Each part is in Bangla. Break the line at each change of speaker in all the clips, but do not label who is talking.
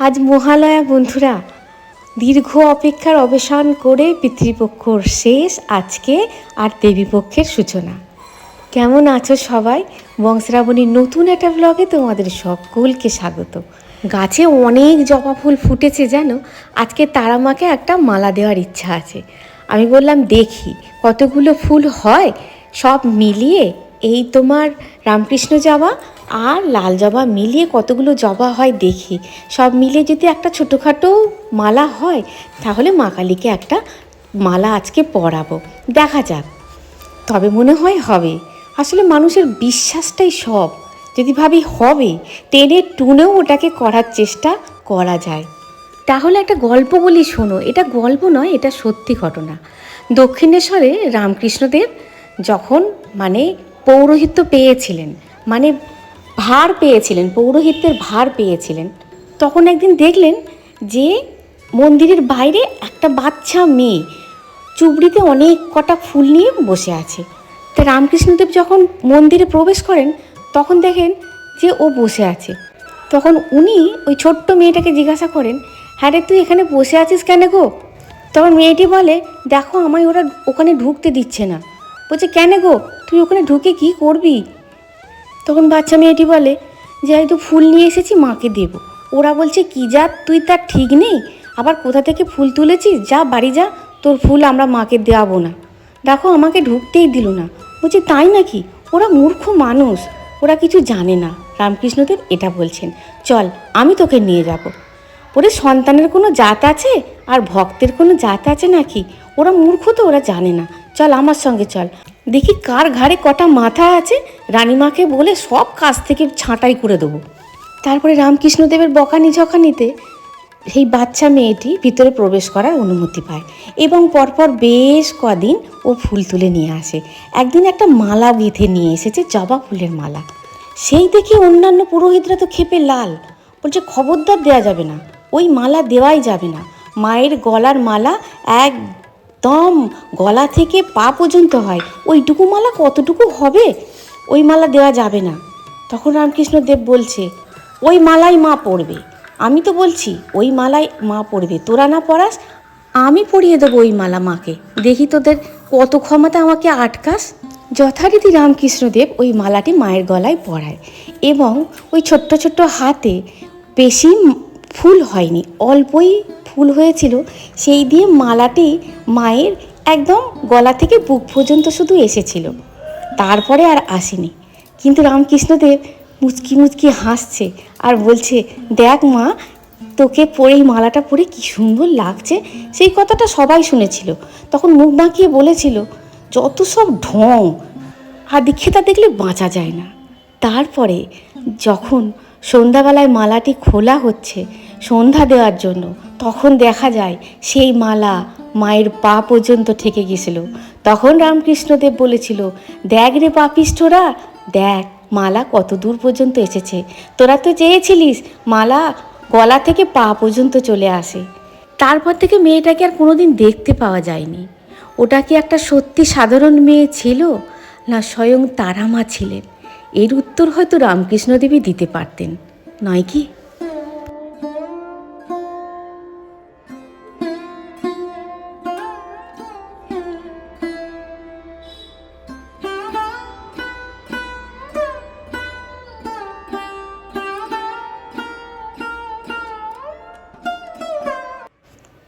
আজ মহালয়া বন্ধুরা। দীর্ঘ অপেক্ষার অবসান করে পিতৃপক্ষর শেষ আজকে আর দেবীপক্ষের সূচনা। কেমন আছো সবাই? বংশরাবণীর নতুন একটা ব্লগে তোমাদের সকলকে স্বাগত। গাছে অনেক জবা ফুল ফুটেছে জানো? আজকে তারা মাকে একটা মালা দেওয়ার ইচ্ছা আছে। আমি বললাম, দেখি কতগুলো ফুল হয়? সব মিলিয়ে এই তোমার রামকৃষ্ণ জবা আর লাল জবা মিলিয়ে কতগুলো জবা হয় দেখি। সব মিলিয়ে যদি একটা ছোটোখাটো মালা হয়, তাহলে মা কালীকে একটা মালা আজকে পরাবো। দেখা যাক। তবে মনে হয় হবে। আসলে মানুষের বিশ্বাসটাই সব। যদি ভাবি হবে, টেনে টুনেও ওটাকে করার চেষ্টা করা যায়। তাহলে একটা গল্প বলি শোনো। এটা গল্প নয়, এটা সত্যি ঘটনা। দক্ষিণেশ্বরে রামকৃষ্ণদেব যখন মানে পৌরোহিত্য পেয়েছিলেন মানে ভার পেয়েছিলেন, পৌরোহিত্যের ভার পেয়েছিলেন, তখন একদিন দেখলেন যে মন্দিরের বাইরে একটা বাচ্চা মেয়ে চুবড়িতে অনেক কটা ফুল নিয়ে বসে আছে। তা রামকৃষ্ণদেব যখন মন্দিরে প্রবেশ করেন, তখন দেখেন যে ও বসে আছে। তখন উনি ওই ছোট্ট মেয়েটাকে জিজ্ঞাসা করেন হ্যাঁ রে, তুই এখানে বসে আছিস কেন গো? তখন মেয়েটি বলে, দেখো আমায় ওরা ওখানে ঢুকতে দিচ্ছে না। বলছে, কেন গো? তুই ওখানে ঢুকে কি করবি? তখন বাচ্চা মেয়েটি বলে, যে আমি তো ফুল নিয়ে এসেছি, মাকে দেব। ওরা বলছে, কি যা তুই তার ঠিক নেই? আবার কোথা থেকে ফুল তুলেছিস? যা, বাড়ি যা, তোর ফুল আমরা মাকে দেওয়াবো না। দেখো, আমাকে ঢুকতেই দিল না। বলছি, তাই নাকি? ওরা মূর্খ মানুষ। ওরা কিছু জানে না। রামকৃষ্ণদেব এটা বলছেন। চল, আমি তোকে নিয়ে যাব। ওরে সন্তানের কোনো জাত আছে? আর ভক্তের কোনো জাত আছে নাকি? ওরা মূর্খ তো, ওরা জানে না। চল, আমার সঙ্গে চল। দেখি কার ঘাড়ে কটা মাথা আছে, রানীমাকে বলে সব কাজ থেকে ছাঁটাই করে দেবো। তারপরে রামকৃষ্ণদেবের বকানি ঝকানিতে সেই বাচ্চা মেয়েটি ভিতরে প্রবেশ করার অনুমতি পায় এবং পরপর বেশ কদিন ও ফুল তুলে নিয়ে আসে। একদিন একটা মালা বেঁধে নিয়ে এসেছে, জবা ফুলের মালা। সেই দেখে অন্যান্য পুরোহিতরা তো খেপে লাল, বলছে খবরদার দেওয়া যাবে না, ওই মালা দেওয়াই যাবে না। মায়ের গলার মালা একদম গলা থেকে পা পর্যন্ত হয়। ওইটুকু মালা কতটুকু হবে? ওই মালা দেওয়া যাবে না। তখন রামকৃষ্ণ দেব বলছে, ওই মালাই মা পড়বে। আমি তো বলছি, ওই মালাই মা পড়বে। তোরা না পড়াস, আমি পড়িয়ে দেবো ওই মালা মাকে। দেখি তোদের কত ক্ষমতা আমাকে আটকাস? যথারীতি রামকৃষ্ণদেব ওই মালাটি মায়ের গলায় পরায় এবং ওই ছোট্ট ছোট্ট হাতে বেশি ফুল হয়নি, অল্পই ফুল হয়েছিল, সেই দিয়ে মালাটি মায়ের একদম গলা থেকে বুক পর্যন্ত শুধু এসেছিল। তারপরে আর আসেনি। কিন্তু রামকৃষ্ণদেব মুচকি মুচকি হাসছে আর বলছে, দেখ মা, তোকে পরে এই মালাটা পরে কি সুন্দর লাগছে। সেই কথাটা সবাই শুনেছিল। তখন মুখ বাঁকিয়ে বলেছিল, যত সব ঢং, আর দীক্ষিতা দেখলে বাঁচা যায় না। তারপরে যখন সন্ধ্যাবেলায় মালাটি খোলা হচ্ছে সন্ধ্যা দেওয়ার জন্য। তখন দেখা যায় সেই মালা মায়ের পা পর্যন্ত ঠেকে গেছিল। তখন রামকৃষ্ণদেব বলেছিল, দেখ রে পাপিষ্ঠরা, দেখ মালা কত দূর পর্যন্ত এসেছে। তোরা তো চেয়েছিলিস মালা গলা থেকে পা পর্যন্ত চলে আসে। তারপর থেকে মেয়েটাকে আর কোনোদিন দেখতে পাওয়া যায়নি। ওটা কি একটা সত্যি সাধারণ মেয়ে ছিল, না স্বয়ং তারা মা ছিলেন? এর উত্তর হয়তো রামকৃষ্ণদেবী দিতে পারতেন নয় কি?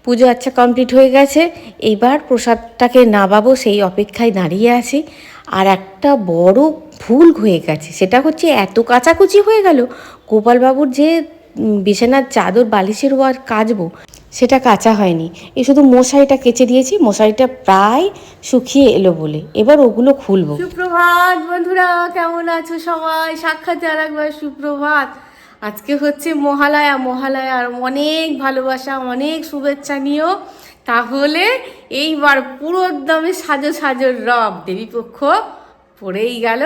পুজো আচ্ছা কমপ্লিট হয়ে গেছে। এইবার প্রসাদটাকে নাবাবো সেই অপেক্ষায় দাঁড়িয়ে আছি। আর একটা বড় ভুল হয়ে গেছে, সেটা হচ্ছে এত কাচাকুচি হয়ে গেল। গোপালবাবুর যে বিছানার চাদর বালিশের ওয়ার কাচবো, সেটা কাঁচা হয়নি। এই শুধু মশারিটা কেচে দিয়েছি, মশারিটা প্রায় শুকিয়ে এলো বলে। এবার ওগুলো খুলবো। সুপ্রভাত বন্ধুরা, কেমন আছো সবাই? সাক্ষাৎ আর সুপ্রভাত। আজকে হচ্ছে মহালয়া মহালয়ার অনেক ভালোবাসা, অনেক শুভেচ্ছা নিও তাহলে এইবার পুরো দমে সাজো সাজো রব। দেবীপক্ষ পড়েই গেল।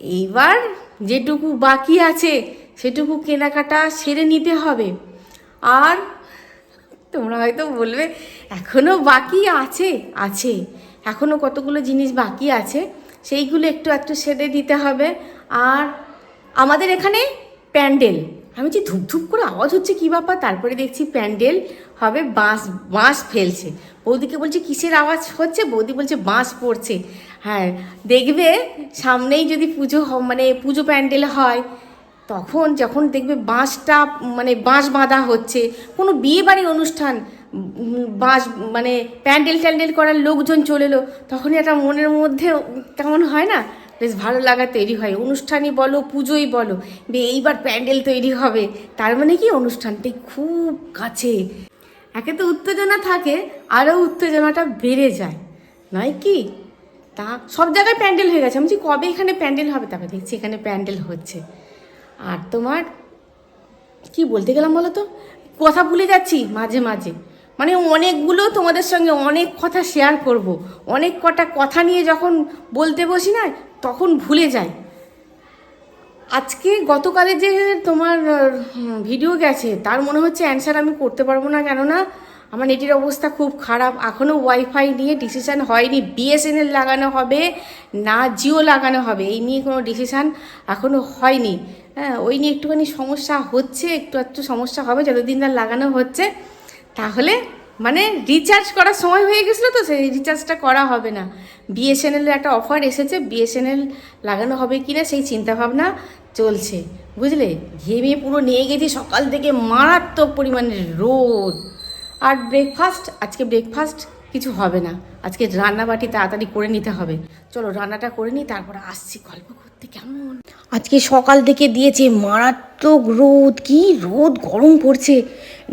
এইবার যেটুকু বাকি আছে, সেটুকু কেনাকাটা সেরে নিতে হবে। আর তোমরা হয়তো বলবে এখনও বাকি আছে আছে। এখনও কতগুলো জিনিস বাকি আছে, সেইগুলো একটু একটু সেরে দিতে হবে। আর আমাদের এখানে প্যান্ডেল।
আমি যে ধুপধুপ করে আওয়াজ হচ্ছে কি ব্যাপার তারপরে দেখছি প্যান্ডেল হবে বাঁশ বাঁশ ফেলছে। বৌদিকে বলছে, কিসের আওয়াজ হচ্ছে? বৌদি বলছে, বাঁশ পড়ছে। হ্যাঁ দেখবে সামনেই যদি পুজো মানে পুজো প্যান্ডেল হয়, তখন যখন দেখবে বাঁশটা মানে বাঁশ বাঁধা হচ্ছে, কোনো বিয়ে বাড়ির অনুষ্ঠান বাঁশ মানে প্যান্ডেল ট্যান্ডেল করার লোকজন চলে এলো, তখনই একটা মনের মধ্যে কেমন হয় না? বেশ ভালো লাগা তৈরি হয়। অনুষ্ঠানই বলো, পুজোই বলো, বে এইবার প্যান্ডেল তৈরি হবে। তার মানে কি অনুষ্ঠানটাই খুব কাছে। একে তো উত্তেজনা থাকে আরও উত্তেজনাটা বেড়ে যায়। নয় কি? তা সব জায়গায় প্যান্ডেল হয়ে গেছে। আমি কবে এখানে প্যান্ডেল হবে? তারপরে দেখছি এখানে প্যান্ডেল হচ্ছে। আর তোমার, কি বলতে গেলাম বলো তো? কথা ভুলে যাচ্ছি মাঝে মাঝে। মানে অনেকগুলো তোমাদের সঙ্গে অনেক কথা শেয়ার করব। অনেক কটা কথা নিয়ে যখন বলতে বসি না তখন ভুলে যাই আজকে গতকালে যে তোমার ভিডিও গেছে, তার মনে হচ্ছে অ্যান্সার আমি করতে পারব না। কেননা আমার নেটের অবস্থা খুব খারাপ। এখনও ওয়াইফাই নিয়ে ডিসিশান হয়নি। বিএসএনএল লাগানো হবে, না জিও লাগানো হবে, এই নিয়ে কোনো ডিসিশান এখনও হয়নি। হ্যাঁ ওই নিয়ে একটুখানি সমস্যা হচ্ছে, একটু একটু সমস্যা হবে, যতদিন না লাগানো হচ্ছে, তাহলে মানে রিচার্জ করার সময় হয়ে গেছিল তো, সেই রিচার্জটা করা হবে না। বিএসএনএলের একটা অফার এসেছে বিএসএনএল লাগানো হবে কি না সেই চিন্তাভাবনা চলছে। বুঝলে? ঘেমে পুরো নিয়ে গেছি সকাল থেকে মারাত্মক পরিমাণে রোদ। আর ব্রেকফাস্ট আজকে ব্রেকফাস্ট কিছু হবে না। আজকে রান্নাবাটি তাড়াতাড়ি করে নিতে হবে। চলো রান্নাটা করে নিই, তারপরে আসছি গল্প করতে। কেমন? আজকে সকাল থেকে দিয়েছে মারাত্মক রোদ, কি রোদ, গরম পড়ছে।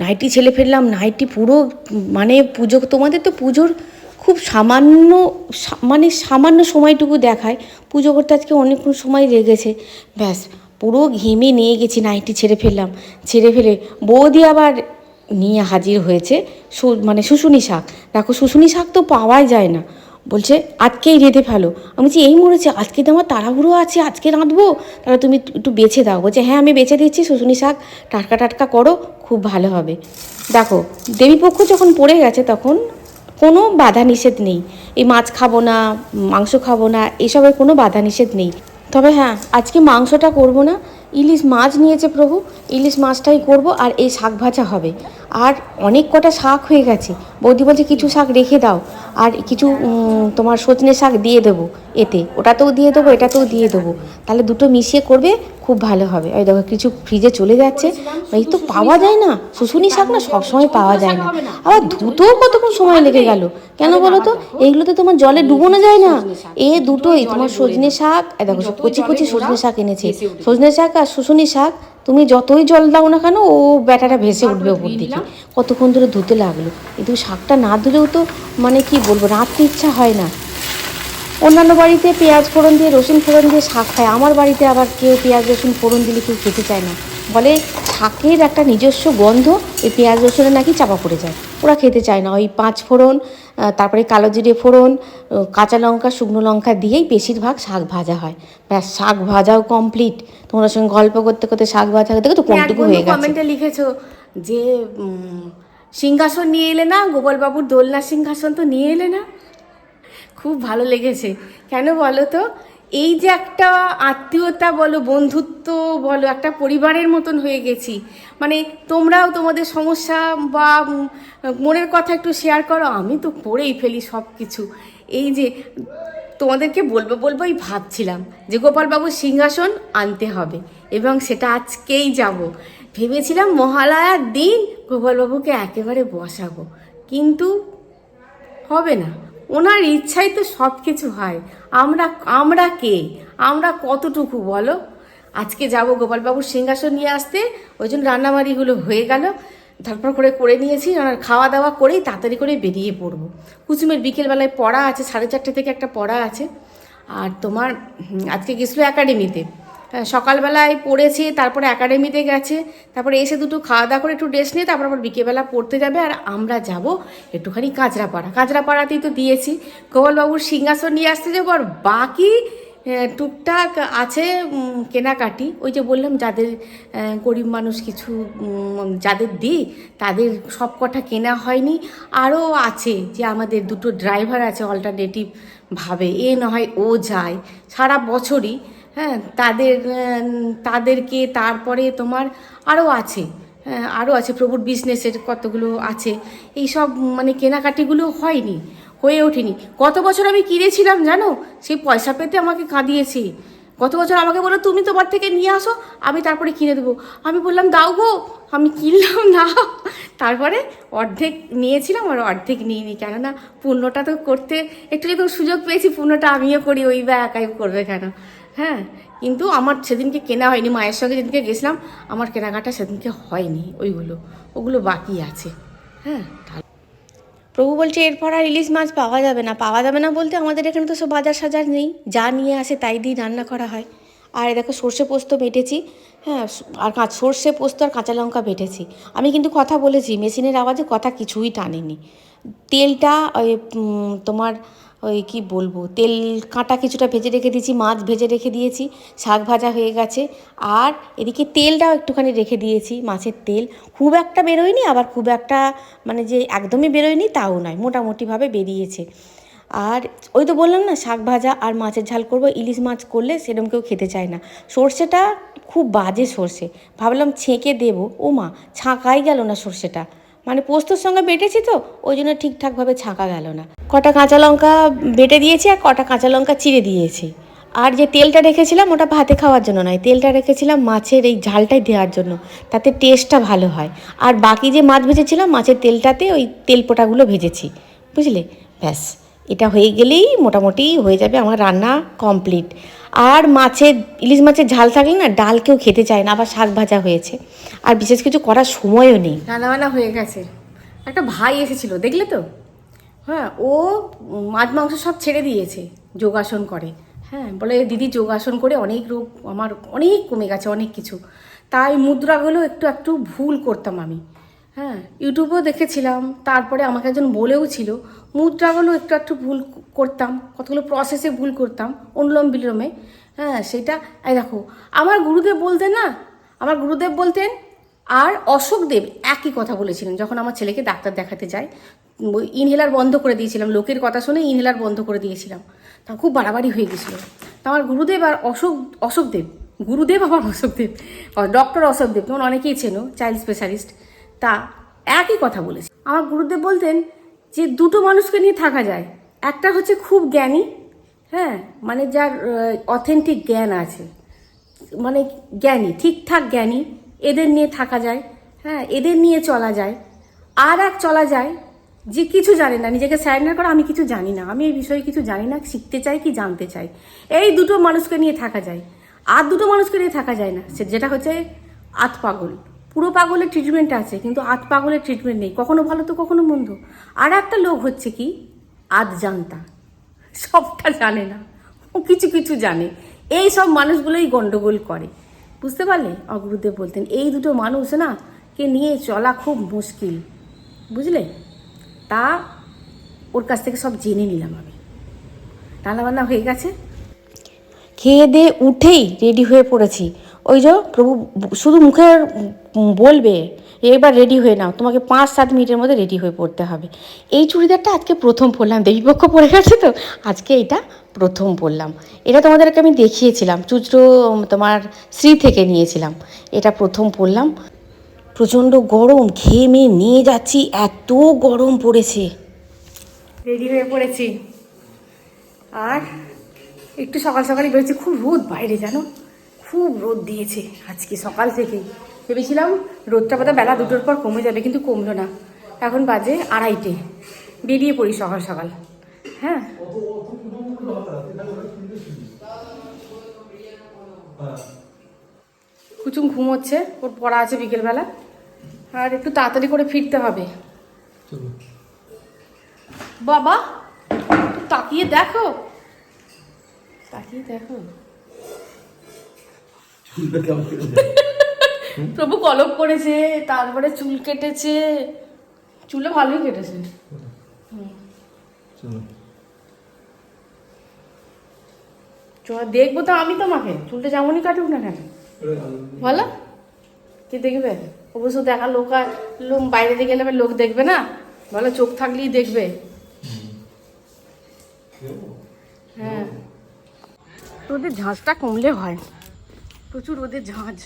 নাইটি ছেলে ফেললাম, নাইটি পুরো মানে পুজো, তোমাদের তো পুজোর খুব সামান্য মানে সামান্য সময়টুকু দেখায়। পুজো করতে আজকে অনেকক্ষণ সময় লেগেছে। ব্যাস, পুরো ঘেমে নিয়ে গেছি, নাইটি ছেড়ে ফেললাম। ছেড়ে ফেলে বৌদি আবার নিয়ে হাজির হয়েছে মানে শুশুনি শাক। দেখো, শুশুনি শাক তো পাওয়াই যায় না। বলছে, আজকেই রেঁধে ফেলো আমি বলছি, এই মরেছে, আজকে তো আমার তাড়াহুড়ো আছে, আজকে রাঁধবো। তাহলে তুমি একটু বেছে দাও। বলছে হ্যাঁ আমি বেছে দিচ্ছি, শুশুনি শাক, টাটকা টাটকা করো, খুব ভালো হবে। দেখো, দেবীপক্ষ যখন পড়ে গেছে তখন কোনো বাধা নিষেধ নেই। এই মাছ খাব না, মাংস খাব না, এসবের কোনো বাধা নিষেধ নেই। তবে হ্যাঁ আজকে মাংসটা করব না। ইলিশ মাছ নিয়েছে প্রভু, ইলিশ মাছটাই করব, আর এই শাক ভাজা হবে। আর অনেক কটা শাক হয়ে গেছে। বৌদি বলছে, কিছু শাক রেখে দাও। আর কিছু তোমার সজনে শাক দিয়ে দেবো এতে। ওটাতেও দিয়ে দেবো, এটাতেও দিয়ে দেবো। তাহলে দুটো মিশিয়ে করবে, খুব ভালো হবে। ওই দেখো, কিছু ফ্রিজে চলে যাচ্ছে। এই তো পাওয়া যায় না। শুশুনি শাক না সবসময় পাওয়া যায় না। আবার ধুতেও কতক্ষণ সময় লেগে গেল? কেন বলো তো? এইগুলোতে তোমার জলে ডুবোনো যায় না। এ দুটোই, তোমার সজনে শাক দেখো, কচি কচি সজনে শাক এনেছে। সজনে শাক আর শুশুনি শাক তুমি যতই জল দাও না কেন ও ব্যাটাটা ভেসে উঠবে ওপর দিকে। কতক্ষণ ধরে ধুতে লাগল। কিন্তু শাকটা না ধুলেও তো মানে কি বলব রাঁধতে ইচ্ছা হয় না। অন্যান্য বাড়িতে পেঁয়াজ ফোড়ন দিয়ে রসুন ফোড়ন দিয়ে শাক খায়। আমার বাড়িতে আবার কেউ পেঁয়াজ রসুন ফোড়ন দিলে কেউ খেতে চায় না। বলে শাকের একটা নিজস্ব গন্ধ এই পেঁয়াজ রসুনে নাকি চাপা পড়ে যায়। ওরা খেতে চায় না। ওই পাঁচ ফোড়ন তারপরে কালো জিরে ফোড়ন কাঁচা লঙ্কা শুকনো লঙ্কা দিয়েই বেশিরভাগ শাক ভাজা হয়। ব্যাস শাক ভাজাও কমপ্লিট তোমার সঙ্গে গল্প করতে করতে শাক ভাজা করতে কোনটুকু হয়ে গেছে। কমেন্টে লিখেছো যে সিংহাসন নিয়ে এলে না গোপালবাবুর দোলনা সিংহাসন তো নিয়ে এলে না? খুব ভালো লেগেছে। কেন বলো তো? এই যে একটা আত্মীয়তা বলো, বন্ধুত্ব বলো, একটা পরিবারের মতন হয়ে গেছি। মানে তোমরাও তোমাদের সমস্যা বা মনের কথা একটু শেয়ার করো, আমি তো পড়েই ফেলি সব কিছু এই যে তোমাদেরকে বলব, বলবোই ভাবছিলাম যে গোপালবাবুর সিংহাসন আনতে হবে এবং সেটা আজকেই যাব। ভেবেছিলাম মহালয়ার দিন গোপালবাবুকে একেবারে বসাবো, কিন্তু হবে না। ওনার ইচ্ছাই তো সব কিছু হয়। আমরা আমরা কে? আমরা কতটুকু বলো? আজকে যাব গোপালবাবুর সিংহাসন নিয়ে আসতে। ওই জন্য রান্নাবাড়িগুলো হয়ে গেল। তারপর করে করে নিয়েছি। আর খাওয়া দাওয়া করেই তাড়াতাড়ি করে বেরিয়ে পড়ব। কুসুমের বিকেলবেলায় পড়া আছে, সাড়ে চারটে থেকে একটা পড়া আছে। আর তোমার আজকে গেছিল একাডেমিতে সকালবেলায় পড়েছে, তারপরে একাডেমিতে গেছে, তারপরে এসে দুটো খাওয়া দাওয়া করে একটু ড্রেস নিয়ে তারপর আবার বিকেলবেলা পড়তে যাবে আর আমরা যাব একটুখানি কাঁচরাপাড়া। কাঁচরাপাড়াতেই তো দিয়েছি। গোপালবাবুর সিংহাসন নিয়ে আসতে যাব আর বাকি টুকটাক আছে কেনাকাটি। ওই যে বললাম, যাদের গরিব মানুষ কিছু যাদের দিই, তাদের সব কটা কেনা হয়নি। আরও আছে যে আমাদের দুটো ড্রাইভার আছে অল্টারনেটিভ ভাবে। এ নয় ও যায়। সারা বছরই হ্যাঁ তাদের তাদেরকে তারপরে তোমার আরও আছে হ্যাঁ আরও আছে, প্রভুর বিজনেসের কতগুলো আছে। এই সব মানে কেনাকাটিগুলো হয়নি, হয়ে ওঠেনি। গত বছর আমি কিনেছিলাম, জানো? সেই পয়সা পেতে আমাকে কাঁদিয়েছে। গত বছর আমাকে বলল, তুমি তোমার থেকে নিয়ে আসো, আমি তারপরে কিনে দেবো। আমি বললাম, দাও গো, আমি কিনলাম না। তারপরে অর্ধেক নিয়েছিলাম, আর অর্ধেক নিইনি। কেননা পূর্ণটা তো করতে, একটু যেহেতু সুযোগ পেয়েছি, পূর্ণটা আমিও করি, ওই বা একাই করবে কেন? হ্যাঁ কিন্তু আমার সেদিনকে কেনা হয়নি, মায়ের সঙ্গে যেদিনকে গেছিলাম, আমার কেনাকাটা সেদিনকে হয়নি, ওইগুলো, ওগুলো বাকি আছে। হ্যাঁ প্রভু বলছে, এরপর আর ইলিশ মাছ পাওয়া যাবে না। পাওয়া যাবে না বলতে আমাদের এখানে তো সব বাজার সাজার নেই, যা নিয়ে আসে তাই দিয়ে রান্না করা হয়। আর দেখো, সর্ষে পোস্ত বেটেছি হ্যাঁ আর কাঁচ সর্ষে পোস্ত আর কাঁচা লঙ্কা বেটেছি। আমি কিন্তু কথা বলেছি, মেশিনের আওয়াজে কথা কিছুই টানেনি। তেলটা তোমার ওই কি বলব, তেল কাঁটা কিছুটা ভেজে রেখে দিয়েছি, মাছ ভেজে রেখে দিয়েছি, শাক ভাজা হয়ে গেছে। আর এদিকে তেলটাও একটুখানি রেখে দিয়েছি, মাছের তেল। খুব একটা বেরোয়নি, আবার খুব একটা মানে যে একদমই বেরোয়নি তাও নয়, মোটামুটিভাবে বেরিয়েছে। আর ওই তো বললাম না, শাক ভাজা আর মাছের ঝাল করব, ইলিশ মাছ করলে সেরকম কেউ খেতে চায় না। সর্ষেটা খুব বাজে সর্ষে, ভাবলাম ছেঁকে দেবো ও মা ছাঁকাই গেল না সর্ষেটা। মানে পোস্তর সঙ্গে বেটেছি তো, ওই জন্য ঠিকঠাকভাবে ছাঁকা গেল না। কটা কাঁচা লঙ্কা বেটে দিয়েছি আর কটা কাঁচা লঙ্কা চিড়ে দিয়েছি। আর যে তেলটা রেখেছিলাম ওটা ভাতে খাওয়ার জন্য নয়, তেলটা রেখেছিলাম মাছের এই ঝালটাই দেওয়ার জন্য, তাতে টেস্টটা ভালো হয়। আর বাকি যে মাছ ভেজেছিলাম, মাছের তেলটাতে ওই তেল পোটাগুলো ভেজেছি, বুঝলে? ব্যাস। এটা হয়ে গেলেই মোটামুটি হয়ে যাবে আমার রান্না কমপ্লিট আর মাছের, ইলিশ মাছের ঝাল থাকলে না ডাল কেউ খেতে চায় না, আবার শাক ভাজা হয়েছে। আর বিশেষ কিছু করার সময়ও নেই। রান্নাবান্না হয়ে গেছে। একটা ভাই এসেছিল, দেখলে তো? হ্যাঁ ও মাছ, মাংস সব ছেড়ে দিয়েছে, যোগাসন করে। হ্যাঁ বলে দিদি যোগাসন করে অনেক রোগ, আমার অনেক কমে গেছে, অনেক কিছু। তাই মুদ্রাগুলো একটু একটু ভুল করতাম আমি। হ্যাঁ ইউটিউবেও দেখেছিলাম, তারপরে আমাকে একজন বলেও ছিল, মুদ্রাগুলো একটু একটু ভুল করতাম, কতগুলো প্রসেসে ভুল করতাম, অনুলোম বিলোমে। হ্যাঁ সেটা, এই দেখো, আমার গুরুদেব বলতেন না? আমার গুরুদেব বলতেন, আর অশোকদেব একই কথা বলেছিলেন, যখন আমার ছেলেকে ডাক্তার দেখাতে যায় ইনহেলার বন্ধ করে দিয়েছিলাম, লোকের কথা শুনে ইনহেলার বন্ধ করে দিয়েছিলাম। তা খুব বাড়াবাড়ি হয়ে গেছিল। তা আমার গুরুদেব আর অশোক অশোকদেব গুরুদেব আমার অশোকদেব ডক্টর অশোকদেব তোমার অনেকেই চেনো চাইল্ড স্পেশালিস্ট তা একই কথা বলেছে। আমার গুরুদেব বলতেন যে দুটো মানুষকে নিয়ে থাকা যায়। একটা হচ্ছে খুব জ্ঞানী হ্যাঁ মানে যার অথেন্টিক জ্ঞান আছে। মানে জ্ঞানী, ঠিকঠাক জ্ঞানী, এদের নিয়ে থাকা যায় হ্যাঁ এদের নিয়ে চলা যায়। আর এক চলা যায় যে কিছু জানে না, নিজেকে স্যারেন্ডার করে আমি কিছু জানি না, আমি এই বিষয়ে কিছু জানি না, শিখতে চাই কি জানতে চাই। এই দুটো মানুষকে নিয়ে থাকা যায়। আর দুটো মানুষকে নিয়ে থাকা যায় না যেটা হচ্ছে আত পাগল। পুরো পাগলের ট্রিটমেন্ট আছে, কিন্তু আধ পাগলের ট্রিটমেন্ট নেই। কখনো ভালো তো, কখনো মন্দ। আর একটা লোক হচ্ছে কি? আদ জানতা। সবটা জানে না। ও কিছু কিছু জানে। এই সব মানুষগুলোই গন্ডগোল করে। বুঝতে পারলে? অগুরুদেব বলতেন, এই দুটো মানুষ না, কে নিয়ে চলা খুব মুশকিল। বুঝলে? তা ওর কাছ থেকে সব জেনে নিলাম আমি। রান্নাবান্না হয়ে গেছে? খেয়ে দিয়ে উঠেই রেডি হয়ে পড়েছি। ওই যে প্রভু, শুধু মুখে বলবে, এবার রেডি হয়ে নাও। তোমাকে পাঁচ, সাত মিনিটের মধ্যে রেডি হয়ে পড়তে হবে। এই চুড়িদারটা আজকে প্রথম পরলাম। দেবীপক্ষ পরে গেছে তো? আজকে এটা প্রথম পরলাম। এটা তোমাদেরকে আমি দেখিয়েছিলাম। চুচড়ো তোমার শ্রী থেকে নিয়েছিলাম। এটা প্রথম পরলাম। প্রচণ্ড গরম মেয়ে নিয়ে যাচ্ছি। এত গরম পড়েছে। রেডি হয়ে পড়েছি। আর একটু সকাল সকালই বেরোচ্ছি। খুব রোদ বাইরে, জানো? খুব রোদ দিয়েছে আজকে সকাল থেকেই। ভেবেছিলাম রোদটা বোধহয় বেলা দুটোর পর কমে যাবে কিন্তু কমলো না। এখন বাজে আড়াইটে। বেরিয়ে পড়ি সকাল সকাল। হ্যাঁ? কুচুম ঘুমোচ্ছে ওর পড়া আছে বিকেলবেলা। আর একটু তাড়াতাড়ি করে ফিরতে হবে। বাবা তাকিয়ে দেখো। তাকিয়ে দেখো। প্রভু কলপ করেছে তারপরে চুল কেটেছে। চুলে ভালোই কেটেছে। দেখব তো আমি তোমাকে। চুলটা যেমনই কাটুক না কেন। বলো। কি দেখবে? অবশ্য দেখা লোক আর লোক বাইরে দিয়ে গেলে লোক দেখবে না? বলো চোখ থাকলেই দেখবে। হ্যাঁ। তোদের ঝাঁঝটা কমলে হয়। প্রচুর রোদের ঝাঁঝ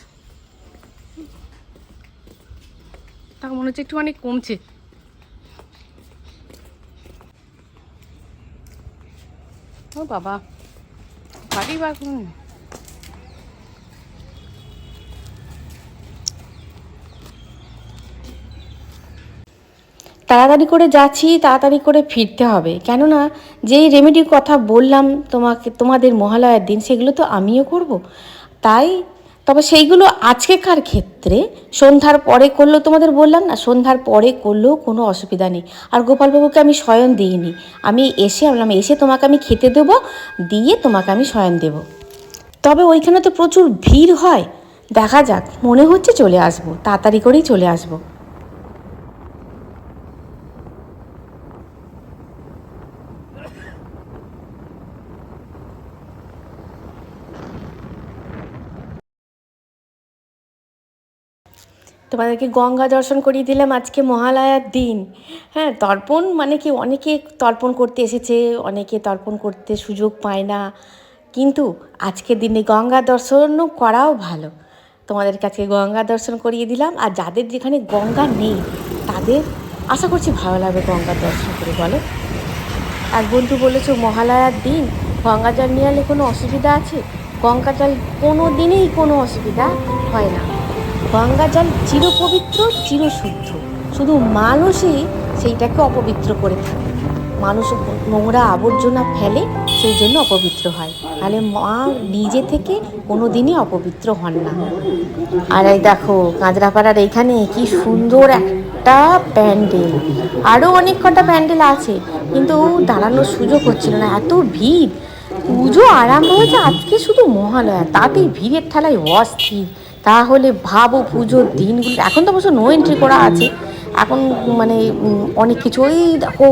তা মনে হচ্ছে একটুখানি কমছে। ও বাবা বার করুন
তাড়াতাড়ি করে যাচ্ছি, তাড়াতাড়ি করে ফিরতে হবে। কেননা, যেই রেমেডির কথা বললাম তোমাকে, তোমাদের মহালয়ার দিন, সেগুলো তো আমিও করব। তাই? তবে সেইগুলো আজকেকার ক্ষেত্রে? সন্ধ্যার পরে করলেও তোমাদের বললাম না, সন্ধ্যার পরে করলেও কোনো অসুবিধা নেই। আর গোপালবাবুকে আমি শয়ন দিইনি। আমি এসে বললাম এসে তোমাকে আমি খেতে দেব, দিয়ে তোমাকে আমি শয়ন দেব। তবে ওইখানে তো প্রচুর ভিড় হয়। দেখা যাক, মনে হচ্ছে চলে আসব, তাড়াতাড়ি করেই চলে আসব। তোমাদেরকে গঙ্গা দর্শন করিয়ে দিলাম আজকে মহালয়ার দিন। হ্যাঁ তর্পণ মানে কি? অনেকে তর্পণ করতে এসেছে, অনেকে তর্পণ করতে সুযোগ পায় না। কিন্তু আজকের দিনে গঙ্গা দর্শনও করাও ভালো। তোমাদের কাছে গঙ্গা দর্শন করিয়ে দিলাম। আর যাদের যেখানে গঙ্গা নেই, তাদের আশা করছি ভালো লাগবে গঙ্গা দর্শন করে, বলো। এক বন্ধু বলেছ মহালয়ার দিন, গঙ্গা জল নিয়ে কোনো অসুবিধা আছে? গঙ্গা জল কোনো দিনেই কোনো অসুবিধা হয় না। গঙ্গা জল চিরপবিত্র, চিরশুদ্ধ। শুধু মানুষই সেইটাকে অপবিত্র করে থাকে। মানুষ নোংরা আবর্জনা ফেলে, সেই জন্য অপবিত্র হয়। তাহলে মা নিজে থেকে কোনো দিনই অপবিত্র হন না। আর এই দেখো, কাঁচরাপাড়ার এইখানে কি সুন্দর একটা প্যান্ডেল। আরও অনেক কটা প্যান্ডেল আছে, কিন্তু দাঁড়ানোর সুযোগ হচ্ছিল না। এত ভিড়। পুজো আরম্ভ হয়েছে আজকে শুধু মহালয়া, তাতেই ভিড়ের ঠেলায় অস্থির। তাহলে ভাবো পুজোর দিনগুলো, এখন তো অবশ্য নো এন্ট্রি করা আছে। এখন মানে অনেক কিছু, ওই দেখো,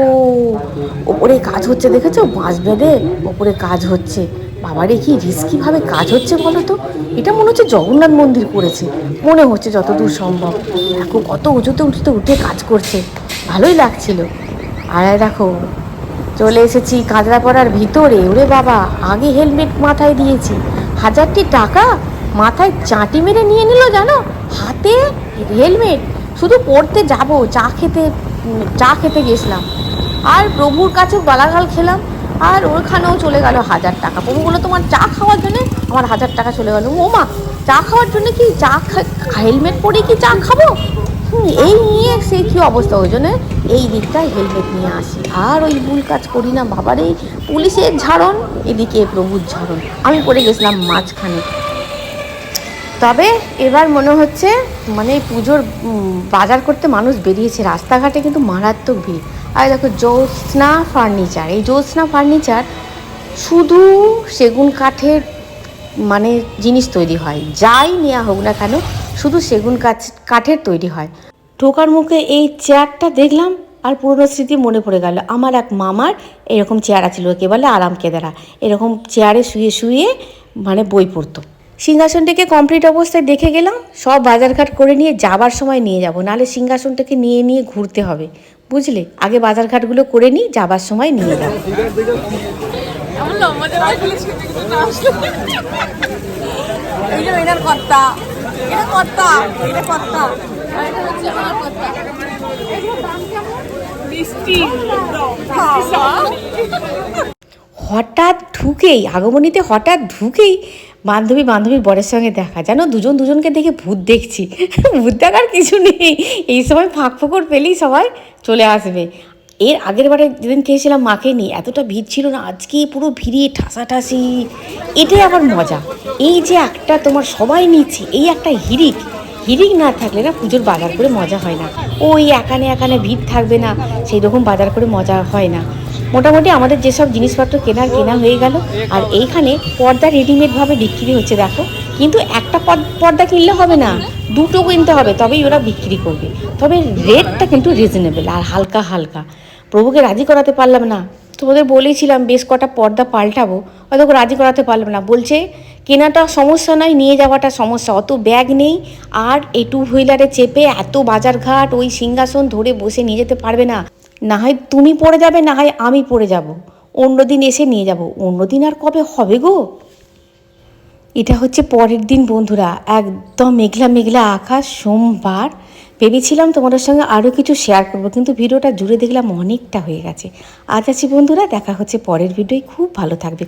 ওপরে কাজ হচ্ছে দেখেছ? বাঁশ বেঁধে ওপরে কাজ হচ্ছে। বাবারে, কি রিস্কিভাবে কাজ হচ্ছে বলো তো? এটা মনে হচ্ছে জগন্নাথ মন্দির করেছে। মনে হচ্ছে যতদূর সম্ভব। দেখো, কত উঁচুতে উঁচুতে উঠে কাজ করছে। ভালোই লাগছিল। আর দেখো, চলে এসেছি কাঁচরাপাড়ার ভিতরে। ওরে বাবা, আগে হেলমেট মাথায় দিয়েছি। হাজারটি টাকা? মাথায় চাটি মেরে নিয়ে নিল জানো? হাতে হেলমেট শুধু পড়তে যাব, চা খেতে চা খেতে গেছিলাম। আর প্রভুর কাছে বালাগাল খেলাম, আর ওখানেও চলে গেল হাজার টাকা। প্রভু বলল, তোমার চা খাওয়ার জন্য আমার হাজার টাকা চলে গেল। মা, চা খাওয়ার জন্য কি চা খা হেলমেট পরে কি চা খাব? এই নিয়ে সে কি অবস্থা ওই জন্য এই দিকটায় হেলমেট নিয়ে আসি। আর ওই ভুল কাজ করি না বাবারে। পুলিশের ঝাড়ন, এদিকে প্রভুর ঝাড়ন। আমি পড়ে গেছিলাম মাঝখানে। তবে এবার মনে হচ্ছে মানে পুজোর বাজার করতে মানুষ বেরিয়েছে। রাস্তাঘাটে কিন্তু মারাত্মক ভিড়। আর দেখো, জ্যোৎস্না ফার্নিচার এই জ্যোৎস্না ফার্নিচার শুধু সেগুন কাঠের মানে জিনিস তৈরি হয়। যাই নেওয়া হোক না কেন, শুধু সেগুন কাঠ কাঠের তৈরি হয়। ঢোকার মুখে এই চেয়ারটা দেখলাম, আর পুরনো স্মৃতি মনে পড়ে গেল। আমার এক মামার এরকম চেয়ার ছিল ওকে বলে আরাম কেদারা। এরকম চেয়ারে শুয়ে শুয়ে মানে বই পড়তো। সিংহাসনটাকে কমপ্লিট অবস্থায় দেখে গেলাম, সব বাজারঘাট করে নিয়ে যাবার সময় নিয়ে যাব, নাহলে সিংহাসনটাকে নিয়ে নিয়ে ঘুরতে হবে। বুঝলে? আগে বাজারঘাটগুলো করে নিই যাবার সময় নিয়ে যাব। হঠাৎ ঢুকেই, আগমনীতে হঠাৎ ঢুকেই বান্ধবী বান্ধবীর বরের সঙ্গে দেখা। জানো, দুজন দুজনকে দেখে ভূত দেখছি। ভূত দেখার কিছু নেই। এই সময় ফাঁক ফোকর পেলেই সবাই চলে আসবে। এর আগের বারে যেদিন খেয়েছিলাম মাকে নিয়ে, এতটা ভিড় ছিল না, আজকে পুরো ভিড়ে ঠাসাঠাসি। এটাই আবার মজা। এই যে একটা তোমার সবাই নিচ্ছে, এই একটা হিরিক হিরিক না থাকলে না পুজোর বাজার করে মজা হয় না। ওই একানে একানে ভিড় থাকবে না, সেই রকম বাজার করে মজা হয় না। মোটামুটি আমাদের যেসব জিনিসপত্র কেনার কেনা হয়ে গেল, আর এইখানে পর্দা রেডিমেডভাবে বিক্রি হচ্ছে, দেখো। কিন্তু একটা পর্দা কিনলে হবে না, দুটো কিনতে হবে, তবেই ওরা বিক্রি করবে। তবে রেটটা কিন্তু রিজনেবল আর হালকা হালকা। প্রভুকে রাজি করাতে পারলাম না। তোমাদের বলেছিলাম, বেশ কটা পর্দা পাল্টাবো। হয়তো রাজি করাতে পারলাম না। বলছে, কেনাটা সমস্যা নয়, নিয়ে যাওয়াটা সমস্যা। অত ব্যাগ নেই, আর এই টু হুইলারে চেপে এত বাজারঘাট, ওই সিংহাসন ধরে বসে নিয়ে যেতে পারবে না। না হয় তুমি পড়ে যাবে, না হয় আমি পড়ে যাব। অন্য দিন এসে নিয়ে যাব। অন্য দিন আর কবে হবে গো? এটা হচ্ছে পরের দিন বন্ধুরা, একদম মেঘলা মেঘলা আকাশ, সোমবার। ভেবেছিলাম তোমাদের সঙ্গে আরও কিছু শেয়ার করব, কিন্তু ভিডিওটা জুড়ে দেখলাম অনেকটা হয়ে গেছে। আজ আছি বন্ধুরা, দেখা হচ্ছে পরের ভিডিওয় খুব ভালো থাকবে।